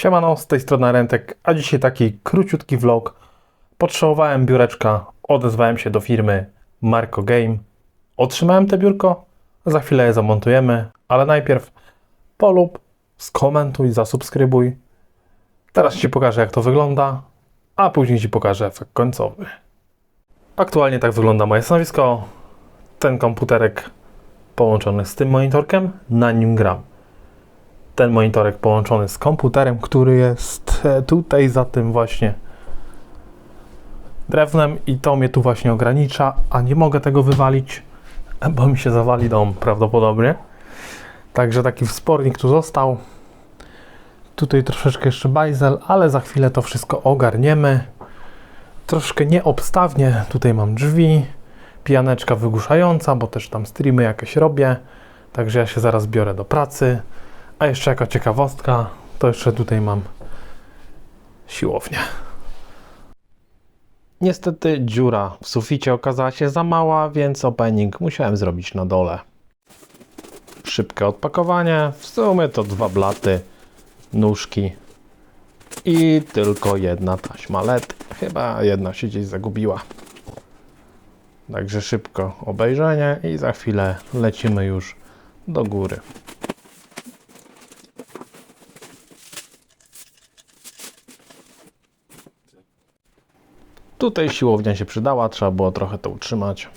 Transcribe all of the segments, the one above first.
Siemano, z tej strony Rentek, a dzisiaj taki króciutki vlog. Potrzebowałem biureczka, odezwałem się do firmy Marco Game. Otrzymałem te biurko, za chwilę je zamontujemy, ale najpierw polub, skomentuj, zasubskrybuj. Teraz Ci pokażę jak to wygląda, a później Ci pokażę efekt końcowy. Aktualnie tak wygląda moje stanowisko. Ten komputerek połączony z tym monitorkiem, na nim gram ten monitorek połączony z komputerem, który jest e, tutaj za tym właśnie drewnem i to mnie tu właśnie ogranicza, a nie mogę tego wywalić, bo mi się zawali dom prawdopodobnie. Także taki wspornik tu został. Tutaj troszeczkę jeszcze bajzel, ale za chwilę to wszystko ogarniemy. Troszkę nieobstawnie. Tutaj mam drzwi, pijaneczka wygłuszająca, bo też tam streamy jakieś robię. Także ja się zaraz biorę do pracy. A jeszcze jaka ciekawostka, to jeszcze tutaj mam siłownię. Niestety dziura w suficie okazała się za mała, więc opening musiałem zrobić na dole. Szybkie odpakowanie, w sumie to dwa blaty, nóżki i tylko jedna taśma LED. Chyba jedna się gdzieś zagubiła. Także szybko obejrzenie i za chwilę lecimy już do góry. Tutaj siłownia się przydała, trzeba było trochę to utrzymać.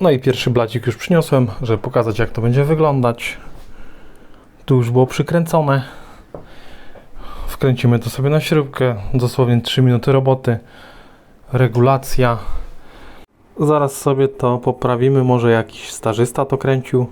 No i pierwszy blacik już przyniosłem, żeby pokazać jak to będzie wyglądać. Tu już było przykręcone. Wkręcimy to sobie na śrubkę, dosłownie 3 minuty roboty. Regulacja. Zaraz sobie to poprawimy, może jakiś stażysta to kręcił.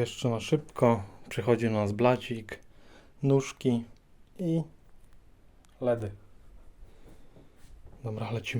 Jeszcze na szybko przychodzi nas blacik, nóżki i ledy. Dobra, lecimy.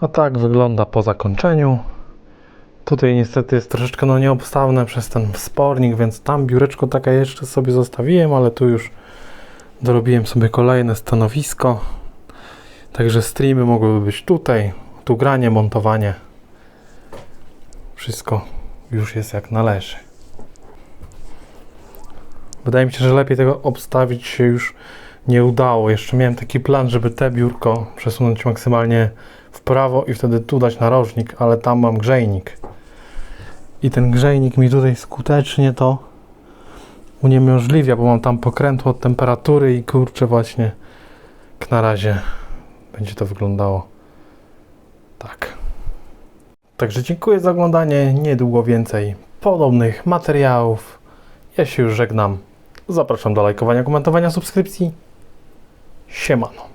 A tak wygląda po zakończeniu. Tutaj niestety jest troszeczkę no nieobstawne przez ten wspornik, więc tam biureczko takie jeszcze sobie zostawiłem, ale tu już dorobiłem sobie kolejne stanowisko. Także streamy mogłyby być tutaj, tu granie, montowanie. Wszystko już jest jak należy. Wydaje mi się, że lepiej tego obstawić się już nie udało. Jeszcze miałem taki plan, żeby te biurko przesunąć maksymalnie w prawo i wtedy tu dać narożnik, ale tam mam grzejnik. I ten grzejnik mi tutaj skutecznie to uniemożliwia, bo mam tam pokrętło od temperatury i kurczę właśnie na razie będzie to wyglądało tak. Także dziękuję za oglądanie. Niedługo więcej podobnych materiałów. Ja się już żegnam. Zapraszam do lajkowania, komentowania, subskrypcji. Siemano.